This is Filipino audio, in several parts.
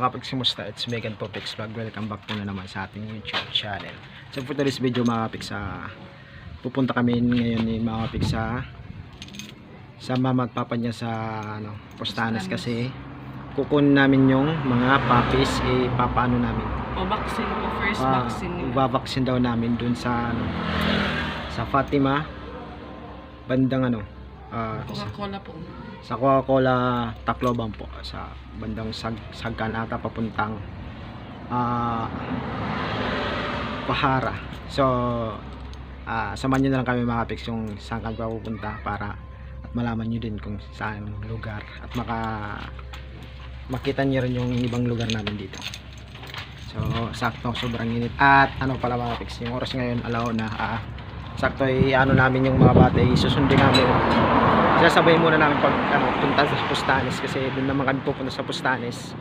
mga kapiks, kumusta? It's Megan Popix Vlog. Welcome back po na naman sa ating YouTube channel. So for today's video mga kapiks, ah, pupunta kami ngayon ni mga kapiks sa sa mama at papa niya sa ano, Postanes kasi kukunin namin yung mga puppies eh papaano namin. O vaccine, o first Ah, vaccine nila. Ibabaksin daw namin dun sa ano, sa Fatima bandang ano sa, Coca-Cola po. sa Coca-Cola Tacloban po sa bandang Sag Sagkan ata papuntang ah Pahara. So ah samahan niyo na lang kami mga kapiks yung saan kami pupunta para at malaman niyo din kung saan lugar at maka makita niyo rin yung ibang lugar namin dito. So sakto sobrang init at ano pala mga kapiks yung oras ngayon alaw na ah, sakto ay ano namin yung mga bata ay susundin namin. Sasabay muna namin pag ano, punta sa Pustanes kasi doon naman kami pupunta sa Pustanes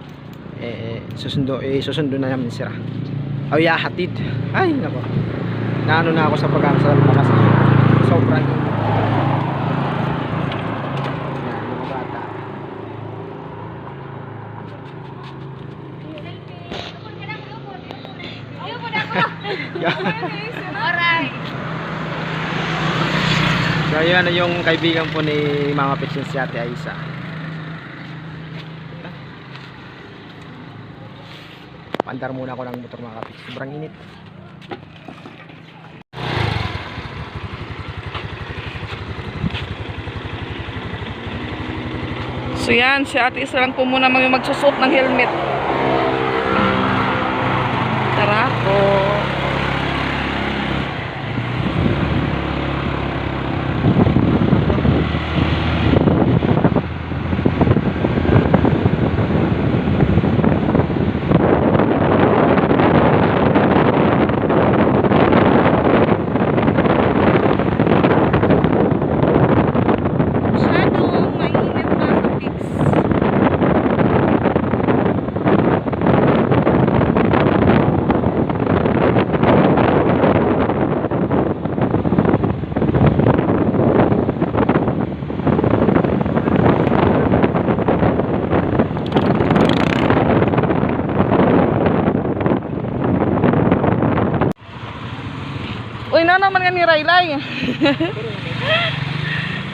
eh susundo eh susundo na namin sila. Ay hatid ay nako. Naano na ako sa pag-aaral kasi sobrang init. Yan, mga bata Alright. Na yung kaibigan po ni Mama Pitsin si Ate Aisa Pandar muna ako ng motor mga kapit. Sobrang init. So yan, si ate isa lang po muna mag magsusot ng helmet. Tara po. Masyadong mainit mga kapiks. Uy, na naman nga ni Raylay.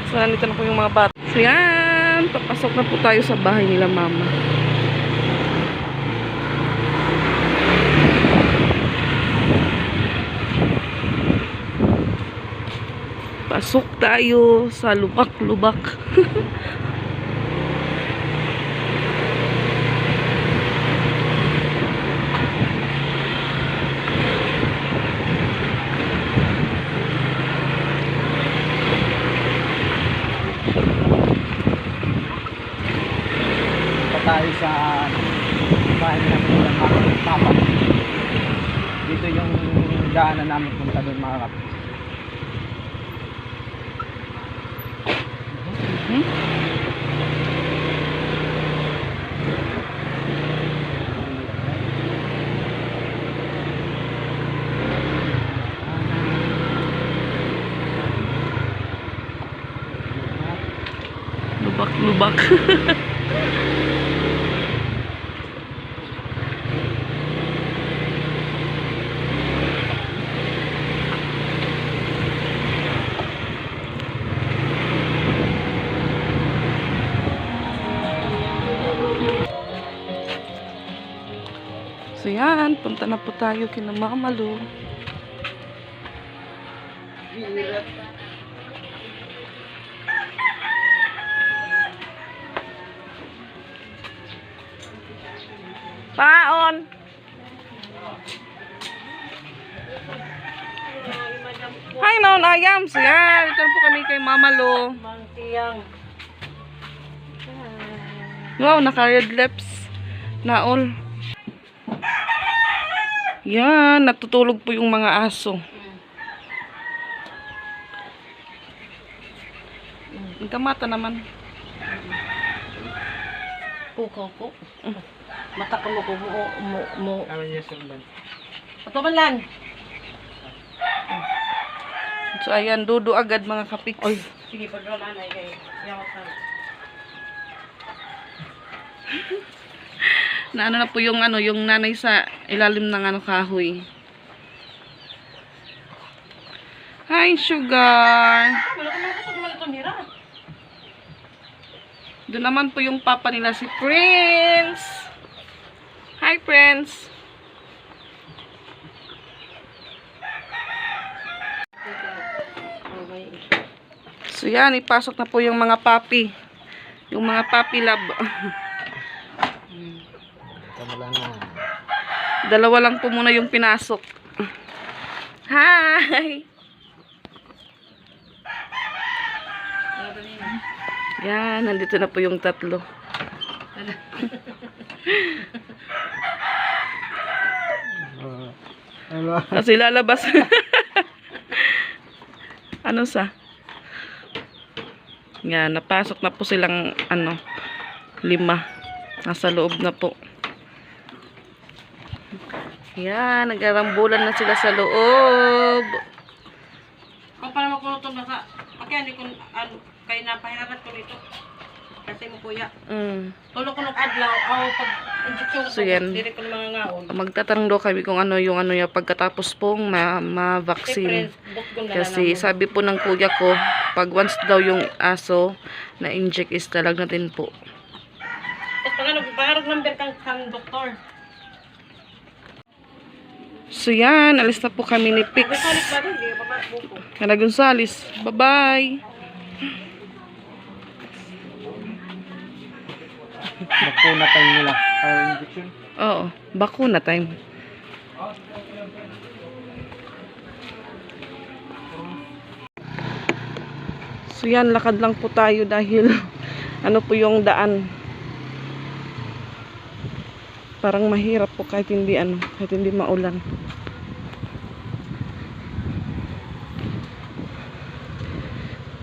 so, nandito na po yung mga bata. So, yan. Papasok na po tayo sa bahay nila, mama. Pasok tayo sa lubak-lubak. pa tayo sa bahay namin ng mga papa. Dito yung daanan namin punta doon mga kapit. Lubak-lubak. So yan, punta na po tayo kina Mama Lu. Paon! Hi, Noon Ayams! Yan, ito na po kami kay Mama Lu. Wow, naka-red lips. Naol. Yan, natutulog po yung mga aso. Ang kamata naman. Pukaw po. Mata ko mo ko mo mo. Kami niya sundan. Ato man lang. So, ayan, dudu agad mga kapiks. Oy, sige pa daw nanay kay. Yawa ka. Na ano na po yung ano, yung nanay sa ilalim ng ano kahoy. Hi, sugar. Doon naman po yung papa nila si Prince. Hi, Prince. So yan, ipasok na po yung mga papi. Yung mga papi lab. Dalawa lang po muna yung pinasok. Hi! Yan, nandito na po yung tatlo. Kasi lalabas. ano sa? Yan, napasok na po silang ano, lima. Nasa loob na po. Yan, nagarambulan na sila sa loob. Kung para makulo ito nasa, kaya hindi ko, ano, kaya napahirapan ko nito. Kasi mo kuya. Mm. Tulo ko ng adlaw, aw pag injection So, yan. dire ko mga ngaon. Magtatanong daw kami kung ano yung ano yung pagkatapos pong ma- bukgon na Kasi sabi po ng kuya ko, pag once daw yung aso na inject is talag natin po. Tapos pangarag, pangarag number kang, kang doktor. So yan, alis na po kami ni Pix. Kana Gonzales. Bye-bye. Bakuna time nila. Para injection. Oo, bakuna time. So yan, lakad lang po tayo dahil ano po yung daan. Parang mahirap po kahit hindi ano, kahit hindi maulan.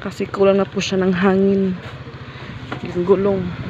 Kasi kulang na po siya ng hangin. Yung gulong.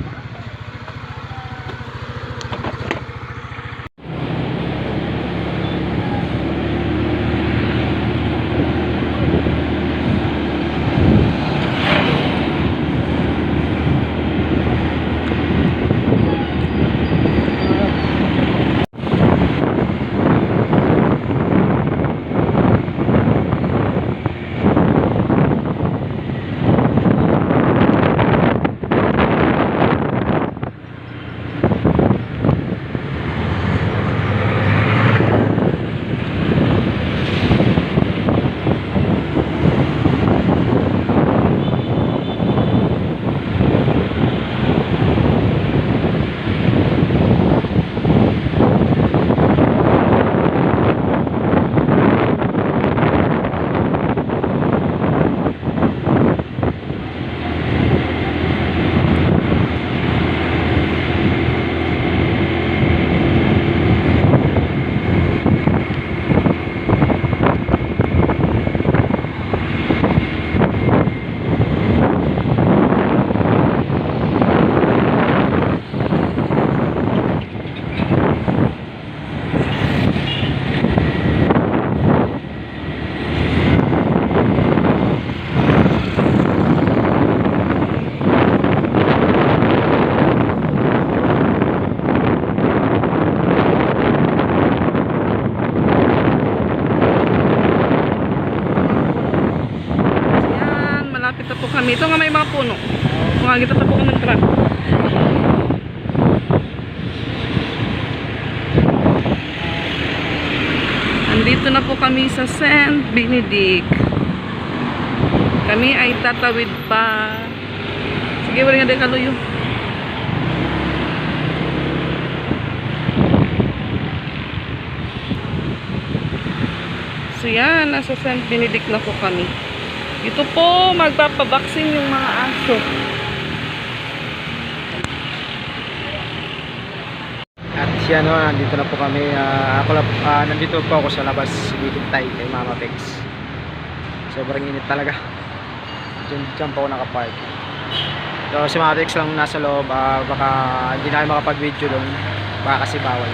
Benedict. Kami ay tatawid pa. Sige, wala nga din kaluyo. So yan, nasa St. Benedict na po kami. Dito po, magpapabaksin yung mga aso. At siya no, nandito na po kami. ah, ako ah, nandito po ako sa labas. Bibintay kay Mama Pex. Sobrang init talaga. Diyan, diyan po ako nakapark. So si Mama Pex lang nasa loob. ah, baka hindi na kayo makapag-video doon. Baka kasi bawal.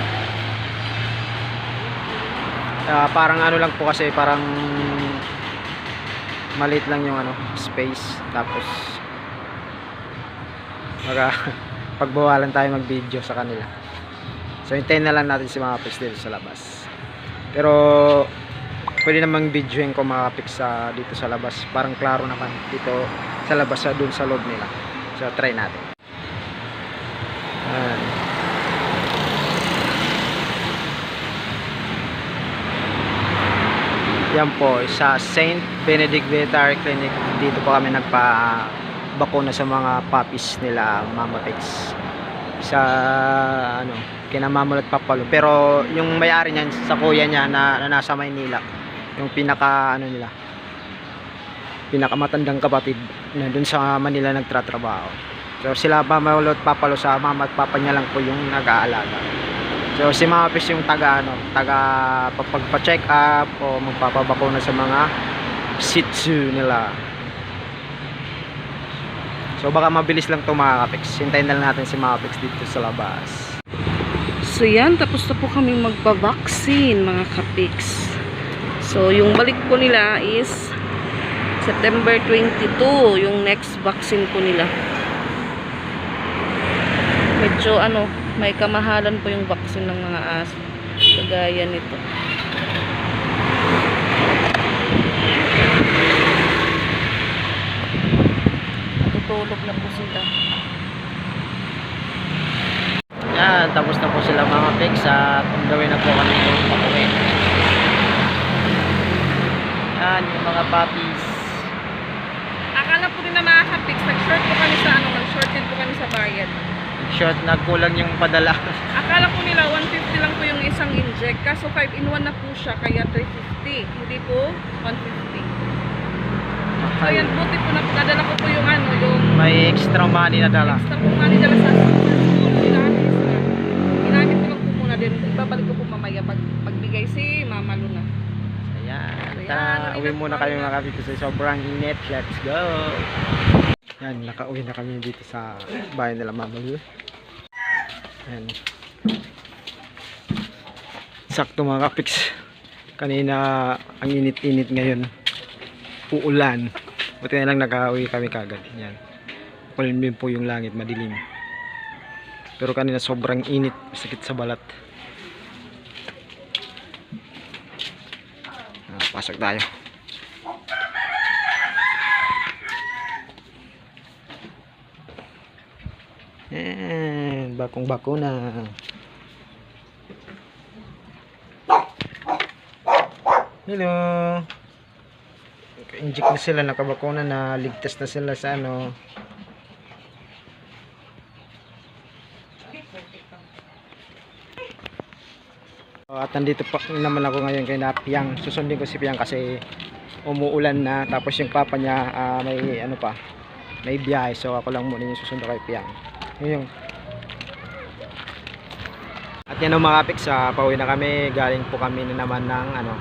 Ah, parang ano lang po kasi parang maliit lang yung ano space tapos baka pagbawalan tayo mag video sa kanila So hintayin na lang natin si mga kapiks dito sa labas. Pero pwede namang videoin ko mga kapiks sa dito sa labas. Parang klaro naman dito sa labas sa dun sa loob nila. So try natin. Ayan. Yan po, sa St. Benedict Veterinary Clinic, dito po kami nagpa bakuna sa mga puppies nila, Mama Pigs. Sa ano, kina Mamulat Papalo. Pero yung may-ari niyan sa kuya niya na, na nasa Maynila, yung pinaka ano nila, pinakamatandang kapatid na dun sa Manila nagtratrabaho. So sila Mamulat Papalo sa mama at papa niya lang po yung nag-aalaga. So si Mama Pigs yung taga ano, taga pagpa-check up o magpapabakuna sa mga Shih nila. So baka mabilis lang to. Hintayin na lang natin si mga kapiks dito sa labas. So yan, tapos na po kami magpa-vaccine mga kapiks. So yung balik po nila is September 22, yung next vaccine po nila. Medyo ano, may kamahalan po yung vaccine ng mga aso. Kagaya nito. Natutulog na po sila. Yan, tapos na po sila mga kapiks at way na po kami yung pakuwi. Yan, yung mga puppies. Akala po rin na mga kapiks, nag-short po kami sa ano, nag-short din po kami sa bayad. Short, nagkulang yung padala. Akala po nila 150 lang po yung isang inject, kaso 5 in 1 na po siya, kaya 350. Hindi po 150. So yan, buti po na nadala ko po yung ano, yung May extra money na dala. extra po nga nila sa sa school, ginamit na. Ginamit ko din, ibabalik ko po mamaya pag pagbigay si Mama Luna. Ayan. Ayan, Ta, uwi uwi na muna kami. mga kapit kasi sobrang init. Let's go! Yan, nakauwi na kami dito sa bahay nila Mama Lu. Yan. Sakto mga kapiks. Kanina ang init-init ngayon. Uulan. Buti na lang nakauwi kami kagad. Yan. Kulimlim po yung langit, madilim. Pero kanina sobrang init, sakit sa balat. Pasok tayo. Yan, bakong bakuna. Hello. Inject na sila, nakabakuna na, ligtas na sila sa ano. At nandito pa naman ako ngayon kay na Piang. Susundin ko si Piang kasi umuulan na tapos yung papa niya ah, may ano pa may biyahe so ako lang muna yung susundo kay Piang. Yun yung At yan ang mga kapiks, ah, pauwi na kami. Galing po kami na naman ng ano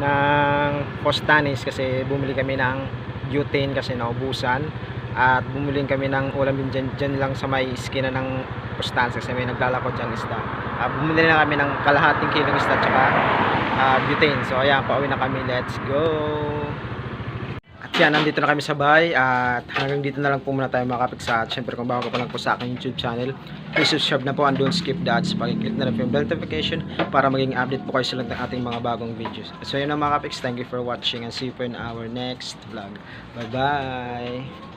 ng Postanis kasi bumili kami ng butane kasi naubusan at bumili kami ng ulam din dyan, dyan lang sa may iskina ng Postanis kasi may naglalako dyan isda Ah, bumili na kami ng kalahating kilong isda tsaka ah, butane. So ayan pauwi na kami. Let's go! At yan nandito na kami sa bahay at hanggang dito na lang po muna tayo mga kapiks at syempre kung bago ka pa lang po sa aking youtube channel please subscribe na po and don't skip the ads. Pakiclick na lang po yung bell notification para maging update po kayo sa lahat ng ating mga bagong videos. So yun na mga kapiks. Thank you for watching and see you po in our next vlog. Bye bye